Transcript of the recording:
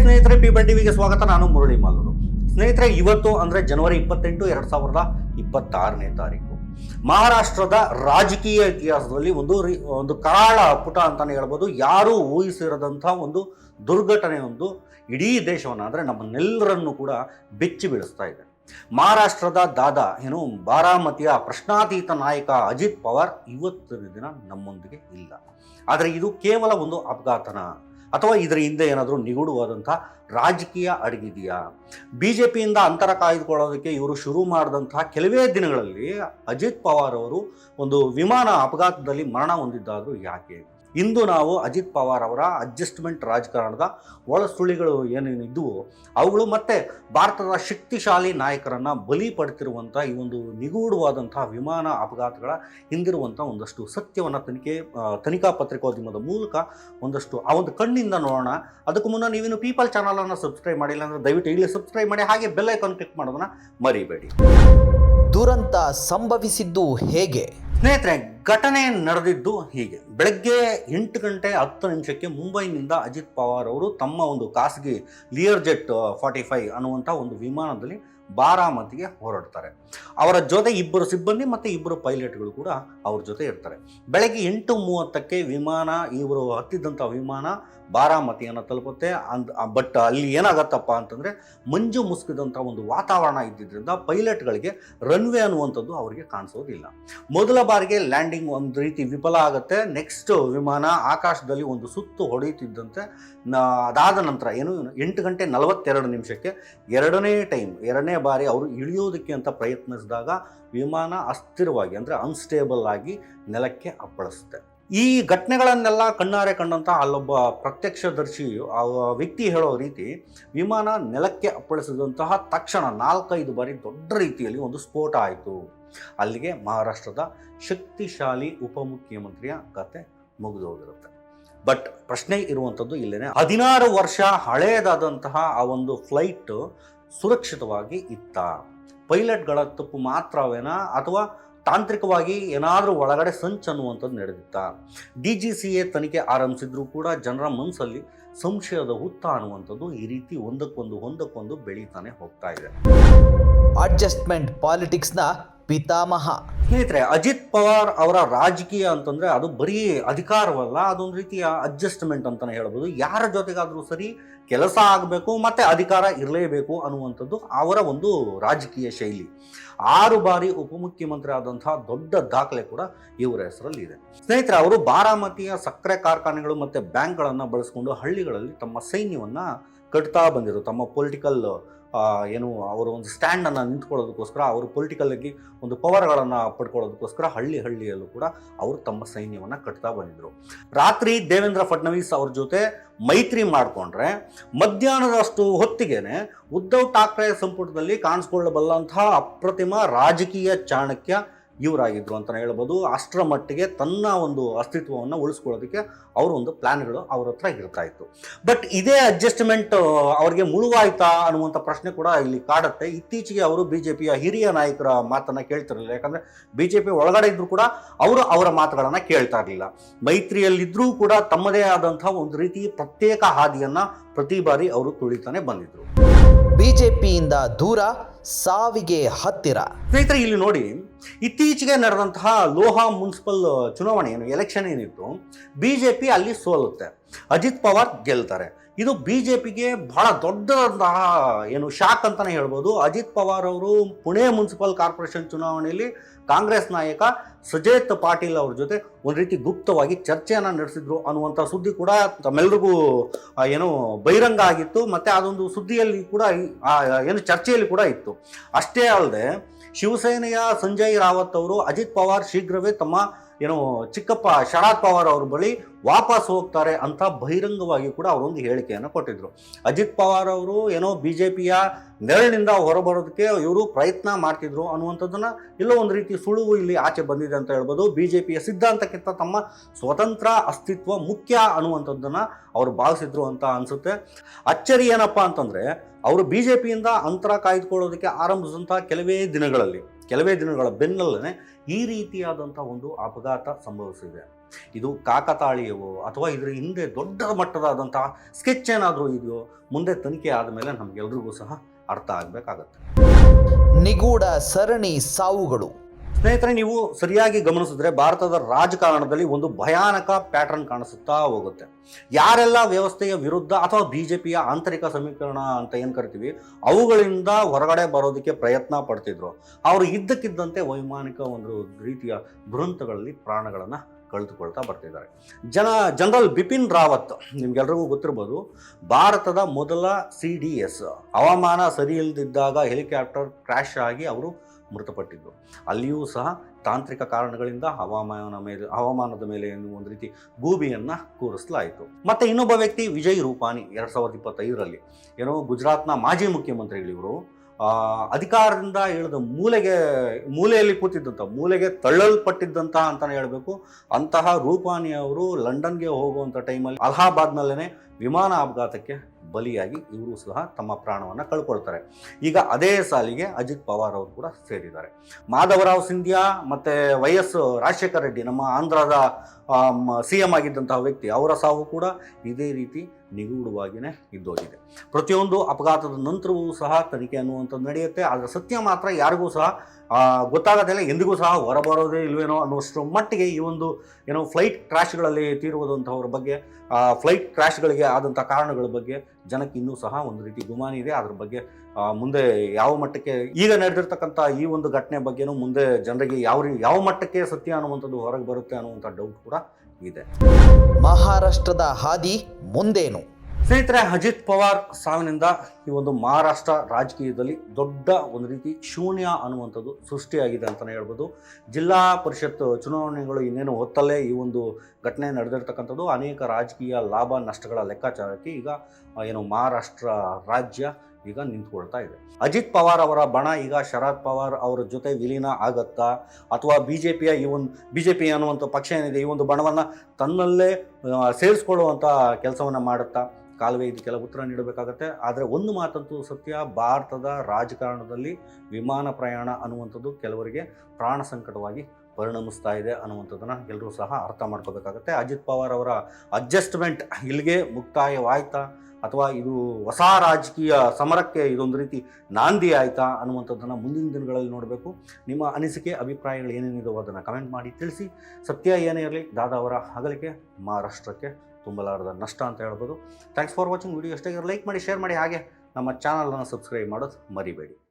ಸ್ನೇಹಿತರೆ ಪಿ ಬನ್ ಟಿವಿಗೆ ಸ್ವಾಗತ. ನಾನು ಮುರಳಿ ಮಾಲೂರು. ಸ್ನೇಹಿತರೆ, ಇವತ್ತು ಅಂದ್ರೆ ಜನವರಿ ಇಪ್ಪತ್ತೆಂಟು, ಎರಡು ಸಾವಿರದ ಇಪ್ಪತ್ತಾರನೇ ತಾರೀಕು. ಮಹಾರಾಷ್ಟ್ರದ ರಾಜಕೀಯ ಇತಿಹಾಸದಲ್ಲಿ ಒಂದು ಒಂದು ಕರಾಳ ಪುಟ ಅಂತಲೇ ಹೇಳ್ಬೋದು. ಯಾರೂ ಊಹಿಸಿರದಂಥ ಒಂದು ದುರ್ಘಟನೆ ಒಂದು ಇಡೀ ದೇಶವನ್ನು ಅಂದ್ರೆ ನಮ್ಮನ್ನೆಲ್ಲರನ್ನು ಕೂಡ ಬೆಚ್ಚಿ ಬೀಳಿಸ್ತಾ ಇದೆ. ಮಹಾರಾಷ್ಟ್ರದ ದಾದಾ, ಏನು, ಬಾರಾಮತಿಯ ಪ್ರಶ್ನಾತೀತ ನಾಯಕ ಅಜಿತ್ ಪವಾರ್ ಇವತ್ತಿನ ದಿನ ನಮ್ಮೊಂದಿಗೆ ಇಲ್ಲ. ಆದರೆ ಇದು ಕೇವಲ ಒಂದು ಅಪಘಾತನ? ಅಥವಾ ಇದರ ಹಿಂದೆ ಏನಾದರೂ ನಿಗೂಢವಾದಂಥ ರಾಜಕೀಯ ಅಡಗಿದೆಯಾ? ಬಿ ಜೆ ಪಿಯಿಂದ ಅಂತರ ಕಾಯ್ದುಕೊಳ್ಳೋದಕ್ಕೆ ಇವರು ಶುರು ಮಾಡಿದಂಥ ಕೆಲವೇ ದಿನಗಳಲ್ಲಿ ಅಜಿತ್ ಪವಾರ್ ಅವರು ಒಂದು ವಿಮಾನ ಅಪಘಾತದಲ್ಲಿ ಮರಣ ಹೊಂದಿದ್ದಾದರೂ ಯಾಕೆ? ಇಂದು ನಾವು ಅಜಿತ್ ಪವಾರ್ ಅವರ ಅಡ್ಜಸ್ಟ್ಮೆಂಟ್ ರಾಜಕಾರಣದ ಒಳಸುಳಿಗಳು ಏನೇನು ಇದ್ದುವೋ ಅವುಗಳು ಮತ್ತೆ ಭಾರತದ ಶಕ್ತಿಶಾಲಿ ನಾಯಕರನ್ನು ಬಲಿ ಪಡ್ತಿರುವಂಥ ಈ ಒಂದು ನಿಗೂಢವಾದಂತಹ ವಿಮಾನ ಅಪಘಾತಗಳ ಹಿಂದಿರುವಂಥ ಒಂದಷ್ಟು ಸತ್ಯವನ್ನು ತನಿಖೆ ತನಿಖಾ ಪತ್ರಿಕೋದ್ಯಮದ ಮೂಲಕ ಒಂದಷ್ಟು ಆ ಒಂದು ಕಣ್ಣಿಂದ ನೋಡೋಣ. ಅದಕ್ಕೂ ಮುನ್ನ ನೀವಿನ್ನು ಪೀಪಲ್ ಚಾನಲನ್ನು ಸಬ್ಸ್ಕ್ರೈಬ್ ಮಾಡಿಲ್ಲ ಅಂದರೆ ದಯವಿಟ್ಟು ಇಲ್ಲಿ ಸಬ್ಸ್ಕ್ರೈಬ್ ಮಾಡಿ, ಹಾಗೆ ಬೆಲ್ ಐಕಾನ್ ಕ್ಲಿಕ್ ಮಾಡೋದನ್ನ ಮರಿಬೇಡಿ. ದುರಂತ ಸಂಭವಿಸಿದ್ದು ಹೇಗೆ? ಸ್ನೇಹಿತರೆ, ಘಟನೆ ನಡೆದಿದ್ದು ಹೀಗೆ. ಬೆಳಗ್ಗೆ ಎಂಟು ಗಂಟೆ ಹತ್ತು ನಿಮಿಷಕ್ಕೆ ಮುಂಬೈನಿಂದ ಅಜಿತ್ ಪವಾರ್ ಅವರು ತಮ್ಮ ಒಂದು ಖಾಸಗಿ ಲಿಯರ್ ಜೆಟ್ ಫಾರ್ಟಿ ಫೈವ್ ಅನ್ನುವಂಥ ಒಂದು ವಿಮಾನದಲ್ಲಿ ಬಾರಾಮತಿಗೆ ಹೊರಡ್ತಾರೆ. ಅವರ ಜೊತೆ ಇಬ್ಬರು ಸಿಬ್ಬಂದಿ ಮತ್ತು ಇಬ್ಬರು ಪೈಲಟ್ಗಳು ಕೂಡ ಅವ್ರ ಜೊತೆ ಇರ್ತಾರೆ. ಬೆಳಗ್ಗೆ ಎಂಟು ಮೂವತ್ತಕ್ಕೆ ವಿಮಾನ, ಇವರು ಹತ್ತಿದ್ದಂಥ ವಿಮಾನ ಬಾರಾಮತಿಯನ್ನು ತಲುಪುತ್ತೆ. ಅಂದ್ ಬಟ್ ಅಲ್ಲಿ ಏನಾಗತ್ತಪ್ಪ ಅಂತಂದರೆ ಮಂಜು ಮುಸುಕಿದಂಥ ಒಂದು ವಾತಾವರಣ ಇದ್ದಿದ್ದರಿಂದ ಪೈಲಟ್ಗಳಿಗೆ ರನ್ವೇ ಅನ್ನುವಂಥದ್ದು ಅವರಿಗೆ ಕಾಣಿಸೋದಿಲ್ಲ. ಮೊದಲ ಬಾರಿಗೆ ಲ್ಯಾಂಡಿಂಗ್ ಒಂದು ರೀತಿ ವಿಫಲ ಆಗುತ್ತೆ. ನೆಕ್ಸ್ಟ್ ವಿಮಾನ ಆಕಾಶದಲ್ಲಿ ಒಂದು ಸುತ್ತು ಹೊಡೆಯುತ್ತಿದ್ದಂತೆ ಅದಾದ ನಂತರ ಏನು, ಎಂಟು ಗಂಟೆ ನಲವತ್ತೆರಡು ನಿಮಿಷಕ್ಕೆ ಎರಡನೇ ಟೈಮ್ ಎರಡನೇ ಬಾರಿ ಅವರು ಇಳಿಯೋದಕ್ಕೆ ಅಂತ ಪ್ರಯತ್ನಿಸಿದಾಗ ವಿಮಾನ ಅಸ್ಥಿರವಾಗಿ, ಅಂದರೆ ಅನ್ಸ್ಟೇಬಲ್ ಆಗಿ ನೆಲಕ್ಕೆ ಅಪ್ಪಳಿಸುತ್ತೆ. ಈ ಘಟನೆಗಳನ್ನೆಲ್ಲ ಕಣ್ಣಾರೆ ಕಂಡಂಥ ಅಲ್ಲೊಬ್ಬ ಪ್ರತ್ಯಕ್ಷದರ್ಶಿ, ಆ ವ್ಯಕ್ತಿ ಹೇಳೋ ರೀತಿ ವಿಮಾನ ನೆಲಕ್ಕೆ ಅಪ್ಪಳಿಸಿದಂತಹ ತಕ್ಷಣ ನಾಲ್ಕೈದು ಬಾರಿ ದೊಡ್ಡ ರೀತಿಯಲ್ಲಿ ಒಂದು ಸ್ಫೋಟ ಆಯಿತು. ಅಲ್ಲಿಗೆ ಮಹಾರಾಷ್ಟ್ರದ ಶಕ್ತಿಶಾಲಿ ಉಪಮುಖ್ಯಮಂತ್ರಿಯ ಕತೆ ಮುಗಿದು ಹೋಗಿರುತ್ತೆ ಬಟ್ ಪ್ರಶ್ನೆ ಇರುವಂಥದ್ದು ಇಲ್ಲೇ ಹದಿನಾರು ವರ್ಷ ಹಳೆಯದಾದಂತಹ ಆ ಒಂದು ಫ್ಲೈಟ್ ಸುರಕ್ಷಿತವಾಗಿ ಇತ್ತ. ಪೈಲಟ್ಗಳ ತಪ್ಪು ಮಾತ್ರವೇನಾ ಅಥವಾ ತಾಂತ್ರಿಕವಾಗಿ ಏನಾದರೂ ಒಳಗಡೆ ಸಂಚು ಅನ್ನುವಂಥದ್ದು ನಡೆದಿತ್ತ. ಡಿ ಜಿ ಸಿ ಎ ತನಿಖೆ ಆರಂಭಿಸಿದ್ರೂ ಕೂಡ ಜನರ ಮನಸ್ಸಲ್ಲಿ ಸಂಶಯದ ಹುತ್ತ ಅನ್ನುವಂಥದ್ದು ಈ ರೀತಿ ಒಂದಕ್ಕೊಂದು ಒಂದಕ್ಕೊಂದು ಬೆಳೀತಾನೆ ಹೋಗ್ತಾ ಇದೆ. ಅಡ್ಜಸ್ಟ್ಮೆಂಟ್ ಪಾಲಿಟಿಕ್ಸ್ನ ಪಿತಾಮಹ. ಸ್ನೇಹಿತರೆ, ಅಜಿತ್ ಪವಾರ್ ಅವರ ರಾಜಕೀಯ ಅಂತಂದ್ರೆ ಅದು ಬರೀ ಅಧಿಕಾರವಲ್ಲ, ಅದೊಂದು ರೀತಿಯ ಅಡ್ಜಸ್ಟ್ಮೆಂಟ್ ಅಂತಾನೆ ಹೇಳ್ಬೋದು. ಯಾರ ಜೊತೆಗಾದರೂ ಸರಿ ಕೆಲಸ ಆಗಬೇಕು ಮತ್ತೆ ಅಧಿಕಾರ ಇರಲೇಬೇಕು ಅನ್ನುವಂಥದ್ದು ಅವರ ಒಂದು ರಾಜಕೀಯ ಶೈಲಿ. ಆರು ಬಾರಿ ಉಪಮುಖ್ಯಮಂತ್ರಿ ಆದಂತಹ ದೊಡ್ಡ ದಾಖಲೆ ಕೂಡ ಇವರ ಹೆಸರಲ್ಲಿ ಇದೆ. ಸ್ನೇಹಿತರೆ, ಅವರು ಬಾರಾಮತಿಯ ಸಕ್ಕರೆ ಕಾರ್ಖಾನೆಗಳು ಮತ್ತೆ ಬ್ಯಾಂಕ್ಗಳನ್ನು ಬಳಸಿಕೊಂಡು ಹಳ್ಳಿಗಳಲ್ಲಿ ತಮ್ಮ ಸೈನ್ಯವನ್ನ ಕಟ್ತಾ ಬಂದಿರು ತಮ್ಮ ಪೊಲಿಟಿಕಲ್ ಏನು ಅವರು ಒಂದು ಸ್ಟ್ಯಾಂಡನ್ನು ನಿಂತ್ಕೊಳ್ಳೋದಕ್ಕೋಸ್ಕರ, ಅವರು ಪೊಲಿಟಿಕಲ್ಲಾಗಿ ಒಂದು ಪವರ್ಗಳನ್ನು ಪಡ್ಕೊಳ್ಳೋದಕ್ಕೋಸ್ಕರ ಹಳ್ಳಿ ಹಳ್ಳಿಯಲ್ಲೂ ಕೂಡ ಅವರು ತಮ್ಮ ಸೈನ್ಯವನ್ನು ಕಟ್ತಾ ಬಂದಿದ್ರು. ರಾತ್ರಿ ದೇವೇಂದ್ರ ಫಡ್ನವೀಸ್ ಅವ್ರ ಜೊತೆ ಮೈತ್ರಿ ಮಾಡಿಕೊಂಡ್ರೆ, ಮಧ್ಯಾಹ್ನದಷ್ಟು ಹೊತ್ತಿಗೆನೆ ಉದ್ಧವ್ ಠಾಕ್ರೆ ಸಂಪುಟದಲ್ಲಿ ಕಾಣಿಸ್ಕೊಳ್ಳಬಲ್ಲಂತಹ ಅಪ್ರತಿಮ ರಾಜಕೀಯ ಚಾಣಕ್ಯ ಇವರಾಗಿದ್ರು ಅಂತಲೇ ಹೇಳ್ಬೋದು. ಅಷ್ಟರ ಮಟ್ಟಿಗೆ ತನ್ನ ಒಂದು ಅಸ್ತಿತ್ವವನ್ನು ಉಳಿಸ್ಕೊಳ್ಳೋದಕ್ಕೆ ಅವರ ಒಂದು ಪ್ಲ್ಯಾನ್ಗಳು ಅವ್ರ ಹತ್ರ ಇರ್ತಾ ಇತ್ತು. ಬಟ್ ಇದೇ ಅಡ್ಜಸ್ಟ್ಮೆಂಟ್ ಅವ್ರಿಗೆ ಮುಳುವಾಯ್ತಾ ಅನ್ನುವಂಥ ಪ್ರಶ್ನೆ ಕೂಡ ಇಲ್ಲಿ ಕಾಡುತ್ತೆ. ಇತ್ತೀಚೆಗೆ ಅವರು ಬಿ ಜೆ ಪಿಯ ಹಿರಿಯ ನಾಯಕರ ಮಾತನ್ನು ಕೇಳ್ತಿರಲಿಲ್ಲ. ಯಾಕಂದರೆ ಬಿ ಜೆ ಪಿ ಒಳಗಡೆ ಇದ್ದರೂ ಕೂಡ ಅವರು ಅವರ ಮಾತುಗಳನ್ನು ಕೇಳ್ತಾ ಇರಲಿಲ್ಲ. ಮೈತ್ರಿಯಲ್ಲಿದ್ದರೂ ಕೂಡ ತಮ್ಮದೇ ಆದಂಥ ಒಂದು ರೀತಿ ಪ್ರತ್ಯೇಕ ಹಾದಿಯನ್ನು ಪ್ರತಿ ಬಾರಿ ಅವರು ತುಳಿತಾನೆ ಬಂದಿದ್ರು. ಬಿಜೆಪಿಯಿಂದ ದೂರ ಸಾವಿಗೆ ಹತ್ತಿರ. ಸ್ನೇಹಿತರೆ, ಇಲ್ಲಿ ನೋಡಿ, ಇತ್ತೀಚೆಗೆ ನಡೆದಂತಹ ಲೋಹಾ ಮುನ್ಸಿಪಲ್ ಚುನಾವಣೆ ಏನು ಎಲೆಕ್ಷನ್ ಏನಿತ್ತು ಬಿ ಜೆ ಅಲ್ಲಿ ಸೋಲುತ್ತೆ. ಅಜಿತ್ ಪವಾರ್ ಗೆಲ್ತಾರೆ. ಇದು ಬಿ ಜೆ ಪಿಗೆ ಬಹಳ ದೊಡ್ಡದಂತಹ ಏನು ಶಾಕ್ ಅಂತಲೇ ಹೇಳ್ಬೋದು. ಅಜಿತ್ ಪವಾರ್ ಅವರು ಪುಣೆ ಮುನ್ಸಿಪಲ್ ಕಾರ್ಪೊರೇಷನ್ ಚುನಾವಣೆಯಲ್ಲಿ ಕಾಂಗ್ರೆಸ್ ನಾಯಕ ಸುಜೇತ್ ಪಾಟೀಲ್ ಅವ್ರ ಜೊತೆ ಒಂದು ರೀತಿ ಗುಪ್ತವಾಗಿ ಚರ್ಚೆಯನ್ನು ನಡೆಸಿದ್ರು ಅನ್ನುವಂಥ ಸುದ್ದಿ ಕೂಡ ತಮ್ಮೆಲ್ಲರಿಗೂ ಏನು ಬಹಿರಂಗ ಆಗಿತ್ತು. ಮತ್ತು ಅದೊಂದು ಸುದ್ದಿಯಲ್ಲಿ ಕೂಡ ಏನು ಚರ್ಚೆಯಲ್ಲಿ ಕೂಡ ಇತ್ತು. ಅಷ್ಟೇ ಅಲ್ಲದೆ ಶಿವಸೇನೆಯ ಸಂಜಯ್ ರಾವತ್ ಅವರು ಅಜಿತ್ ಪವಾರ್ ಶೀಘ್ರವೇ ತಮ್ಮ ಏನು ಚಿಕ್ಕಪ್ಪ ಶರದ್ ಪವಾರ್ ಅವ್ರ ಬಳಿ ವಾಪಸ್ ಹೋಗ್ತಾರೆ ಅಂತ ಬಹಿರಂಗವಾಗಿ ಕೂಡ ಅವರೊಂದು ಹೇಳಿಕೆಯನ್ನು ಕೊಟ್ಟಿದ್ರು. ಅಜಿತ್ ಪವಾರ್ ಅವರು ಏನೋ ಬಿ ಜೆ ಪಿಯ ನೆರಳಿನಿಂದ ಹೊರಬರೋದಕ್ಕೆ ಇವರು ಪ್ರಯತ್ನ ಮಾಡ್ತಿದ್ರು ಅನ್ನುವಂಥದ್ದನ್ನ ಎಲ್ಲೋ ಒಂದು ರೀತಿ ಸುಳುವು ಇಲ್ಲಿ ಆಚೆ ಬಂದಿದೆ ಅಂತ ಹೇಳ್ಬೋದು. ಬಿ ಜೆ ಪಿಯ ಸಿದ್ಧಾಂತಕ್ಕಿಂತ ತಮ್ಮ ಸ್ವತಂತ್ರ ಅಸ್ತಿತ್ವ ಮುಖ್ಯ ಅನ್ನುವಂಥದ್ದನ್ನ ಅವರು ಭಾವಿಸಿದ್ರು ಅಂತ ಅನ್ಸುತ್ತೆ. ಅಚ್ಚರಿ ಏನಪ್ಪಾ ಅಂತಂದ್ರೆ, ಅವರು ಬಿ ಜೆ ಪಿಯಿಂದ ಅಂತರ ಕಾಯ್ದುಕೊಳ್ಳೋದಕ್ಕೆ ಆರಂಭಿಸಿದಂಥ ಕೆಲವೇ ದಿನಗಳಲ್ಲಿ ಕೆಲವೇ ದಿನಗಳ ಬೆನ್ನಲ್ಲೇ ಈ ರೀತಿಯಾದಂಥ ಒಂದು ಅಪಘಾತ ಸಂಭವಿಸಿದೆ. ಇದು ಕಾಕತಾಳೀಯವೋ ಅಥವಾ ಇದರ ಹಿಂದೆ ದೊಡ್ಡ ಮಟ್ಟದಾದಂತಹ ಸ್ಕೆಚ್ ಏನಾದರೂ ಇದೆಯೋ ಮುಂದೆ ತನಿಖೆ ಆದಮೇಲೆ ನಮಗೆಲ್ರಿಗೂ ಸಹ ಅರ್ಥ ಆಗಬೇಕಾಗತ್ತೆ. ನಿಗೂಢ ಸರಣಿ ಸಾವುಗಳು. ಸ್ನೇಹಿತರೆ, ನೀವು ಸರಿಯಾಗಿ ಗಮನಿಸಿದ್ರೆ ಭಾರತದ ರಾಜಕಾರಣದಲ್ಲಿ ಒಂದು ಭಯಾನಕ ಪ್ಯಾಟರ್ನ್ ಕಾಣಿಸುತ್ತಾ ಹೋಗುತ್ತೆ. ಯಾರೆಲ್ಲ ವ್ಯವಸ್ಥೆಯ ವಿರುದ್ಧ ಅಥವಾ ಬಿ ಜೆ ಪಿಯ ಆಂತರಿಕ ಸಮೀಕರಣ ಅಂತ ಏನು ಕರಿತೀವಿ, ಅವುಗಳಿಂದ ಹೊರಗಡೆ ಬರೋದಕ್ಕೆ ಪ್ರಯತ್ನ ಪಡ್ತಿದ್ರು. ಅವರು ಇದ್ದಕ್ಕಿದ್ದಂತೆ ವೈಮಾನಿಕ ಒಂದು ರೀತಿಯ ದುರಂತಗಳಲ್ಲಿ ಪ್ರಾಣಗಳನ್ನು ಕಳೆದುಕೊಳ್ತಾ ಬರ್ತಿದ್ದಾರೆ. ಜನ, ಜನರಲ್ ಬಿಪಿನ್ ರಾವತ್, ನಿಮ್ಗೆಲ್ರಿಗೂ ಗೊತ್ತಿರ್ಬೋದು, ಭಾರತದ ಮೊದಲ ಸಿ ಡಿ ಎಸ್, ಹವಾಮಾನ ಸರಿ ಇಲ್ಲದಿದ್ದಾಗ ಹೆಲಿಕಾಪ್ಟರ್ ಕ್ರ್ಯಾಶ್ ಆಗಿ ಅವರು ಮೃತಪಟ್ಟಿದ್ದು. ಅಲ್ಲಿಯೂ ಸಹ ತಾಂತ್ರಿಕ ಕಾರಣಗಳಿಂದ ಹವಾಮಾನ ಮೇಲೆ, ಹವಾಮಾನದ ಮೇಲೆ ಏನು ಒಂದು ರೀತಿ ಗೂಬಿಯನ್ನು ಕೂರಿಸಲಾಯಿತು. ಮತ್ತು ಇನ್ನೊಬ್ಬ ವ್ಯಕ್ತಿ ವಿಜಯ್ ರೂಪಾನಿ ಎರಡು ಸಾವಿರದ ಇಪ್ಪತ್ತೈದರಲ್ಲಿ. ಏನೋ ಗುಜರಾತ್ನ ಮಾಜಿ ಮುಖ್ಯಮಂತ್ರಿಗಳಿವರು ಅಧಿಕಾರದಿಂದ ಇಳಿದ ಮೂಲೆಗೆ, ಮೂಲೆಯಲ್ಲಿ ಕೂತಿದ್ದಂಥ ಮೂಲೆಗೆ ತಳ್ಳಲ್ಪಟ್ಟಿದ್ದಂತಹ ಅಂತಲೇ ಹೇಳಬೇಕು. ಅಂತಹ ರೂಪಾನಿ ಅವರು ಲಂಡನ್ಗೆ ಹೋಗುವಂಥ ಟೈಮಲ್ಲಿ ಅಲಹಾಬಾದ್ನಲ್ಲೇ ವಿಮಾನ ಅಪಘಾತಕ್ಕೆ ಬಲಿಯಾಗಿ ಇವರು ಸಹ ತಮ್ಮ ಪ್ರಾಣವನ್ನು ಕಳ್ಕೊಳ್ತಾರೆ. ಈಗ ಅದೇ ಸಾಲಿಗೆ ಅಜಿತ್ ಪವಾರ್ ಅವರು ಕೂಡ ಸೇರಿದ್ದಾರೆ. ಮಾಧವರಾವ್ ಸಿಂಧ್ಯಾ ಮತ್ತು ವೈ ಎಸ್ ರಾಜಶೇಖರ ರೆಡ್ಡಿ, ನಮ್ಮ ಆಂಧ್ರದ ಸಿ ಎಂ ಆಗಿದ್ದಂತಹ ವ್ಯಕ್ತಿ ಅವರ ಸಾವು ಕೂಡ ಇದೇ ರೀತಿ ನಿಗೂಢವಾಗಿಯೇ ಇದ್ದೋಗಿದೆ. ಪ್ರತಿಯೊಂದು ಅಪಘಾತದ ನಂತರವೂ ಸಹ ತನಿಖೆ ಅನ್ನುವಂಥದ್ದು ನಡೆಯುತ್ತೆ. ಆದರೆ ಸತ್ಯ ಮಾತ್ರ ಯಾರಿಗೂ ಸಹ ಗೊತ್ತಾಗೋದಿಲ್ಲ ಎಂದಿಗೂ ಸಹ ಹೊರಬರೋದೇ ಇಲ್ವೇನೋ ಅನ್ನೋಷ್ಟು ಮಟ್ಟಿಗೆ ಈ ಒಂದು ಏನೋ ಫ್ಲೈಟ್ ಕ್ರ್ಯಾಶ್ಗಳಲ್ಲಿ ತೀರುವುದಂಥವ್ರ ಬಗ್ಗೆ ಫ್ಲೈಟ್ ಕ್ರ್ಯಾಶ್ಗಳಿಗೆ ಆದಂಥ ಕಾರಣಗಳ ಬಗ್ಗೆ ಜನಕ್ಕೆ ಇನ್ನೂ ಸಹ ಒಂದು ರೀತಿ ಗುಮಾನಿ ಇದೆ. ಅದ್ರ ಬಗ್ಗೆ ಮುಂದೆ ಯಾವ ಮಟ್ಟಕ್ಕೆ, ಈಗ ನಡೆದಿರ್ತಕ್ಕಂಥ ಈ ಒಂದು ಘಟನೆ ಬಗ್ಗೆನೂ ಮುಂದೆ ಜನರಿಗೆ ಯಾವ ಯಾವ ಮಟ್ಟಕ್ಕೆ ಸತ್ಯ ಅನ್ನುವಂಥದ್ದು ಹೊರಗೆ ಬರುತ್ತೆ ಅನ್ನುವಂಥ ಡೌಟ್ ಕೂಡ ಇದೆ. ಮಹಾರಾಷ್ಟ್ರದ ಹಾದಿ ಮುಂದೇನು? ಸ್ನೇಹಿತರೆ, ಅಜಿತ್ ಪವಾರ್ ಸಾವಿನಿಂದ ಈ ಒಂದು ಮಹಾರಾಷ್ಟ್ರ ರಾಜಕೀಯದಲ್ಲಿ ದೊಡ್ಡ ಒಂದು ರೀತಿ ಶೂನ್ಯ ಅನ್ನುವಂಥದ್ದು ಸೃಷ್ಟಿಯಾಗಿದೆ ಅಂತಲೇ ಹೇಳ್ಬೋದು. ಜಿಲ್ಲಾ ಪರಿಷತ್ ಚುನಾವಣೆಗಳು ಇನ್ನೇನು ಹೊತ್ತಲ್ಲೇ ಈ ಒಂದು ಘಟನೆ ನಡೆದಿರ್ತಕ್ಕಂಥದ್ದು. ಅನೇಕ ರಾಜಕೀಯ ಲಾಭ ನಷ್ಟಗಳ ಲೆಕ್ಕಾಚಾರಕ್ಕೆ ಈಗ ಏನು ಮಹಾರಾಷ್ಟ್ರ ರಾಜ್ಯ ಈಗ ನಿಂತ್ಕೊಳ್ತಾ ಇದೆ. ಅಜಿತ್ ಪವಾರ್ ಅವರ ಬಣ ಈಗ ಶರದ್ ಪವಾರ್ ಅವರ ಜೊತೆ ವಿಲೀನ ಆಗತ್ತಾ? ಅಥವಾ ಬಿ ಜೆ ಪಿಯ ಈ ಒಂದು ಬಿ ಜೆ ಪಿ ಅನ್ನುವಂಥ ಪಕ್ಷ ಏನಿದೆ, ಈ ಒಂದು ಬಣವನ್ನು ತನ್ನಲ್ಲೇ ಸೇರಿಸ್ಕೊಳ್ಳುವಂಥ ಕೆಲಸವನ್ನು ಮಾಡುತ್ತಾ? ಕಾಲುವೆ ಇದಕ್ಕೆಲ್ಲ ಉತ್ತರ ನೀಡಬೇಕಾಗತ್ತೆ. ಆದರೆ ಒಂದು ಮಾತಂತೂ ಸತ್ಯ, ಭಾರತದ ರಾಜಕಾರಣದಲ್ಲಿ ವಿಮಾನ ಪ್ರಯಾಣ ಅನ್ನುವಂಥದ್ದು ಕೆಲವರಿಗೆ ಪ್ರಾಣ ಸಂಕಟವಾಗಿ ಪರಿಣಮಿಸ್ತಾ ಇದೆ ಅನ್ನುವಂಥದ್ದನ್ನು ಎಲ್ಲರೂ ಸಹ ಅರ್ಥ ಮಾಡ್ಕೋಬೇಕಾಗತ್ತೆ. ಅಜಿತ್ ಪವಾರ್ ಅವರ ಅಡ್ಜಸ್ಟ್ಮೆಂಟ್ ಇಲ್ಲಿಗೆ ಮುಕ್ತಾಯವಾಯ್ತಾ? ಅಥವಾ ಇದು ಹೊಸ ರಾಜಕೀಯ ಸಮರಕ್ಕೆ ಇದೊಂದು ರೀತಿ ನಾಂದಿ ಆಯ್ತಾ ಅನ್ನುವಂಥದ್ದನ್ನು ಮುಂದಿನ ದಿನಗಳಲ್ಲಿ ನೋಡಬೇಕು. ನಿಮ್ಮ ಅನಿಸಿಕೆ, ಅಭಿಪ್ರಾಯಗಳು ಏನೇನಿದೆ ಅದನ್ನು ಕಮೆಂಟ್ ಮಾಡಿ ತಿಳಿಸಿ. ಸತ್ಯ ಏನೇ ಇರಲಿ, ದಾದಾ ಅವರ ಅಗಲಿಕೆ ಮಹಾರಾಷ್ಟ್ರಕ್ಕೆ ತುಂಬಲಾರದ ನಷ್ಟ ಅಂತ ಹೇಳ್ಬೋದು. ಥ್ಯಾಂಕ್ಸ್ ಫಾರ್ ವಾಚಿಂಗ್ ವಿಡಿಯೋ ಎಷ್ಟಾಗಿರೋ ಲೈಕ್ ಮಾಡಿ ಶೇರ್ ಮಾಡಿ, ಹಾಗೆ ನಮ್ಮ ಚಾನಲನ್ನು ಸಬ್ಸ್ಕ್ರೈಬ್ ಮಾಡೋದು ಮರಿಬೇಡಿ.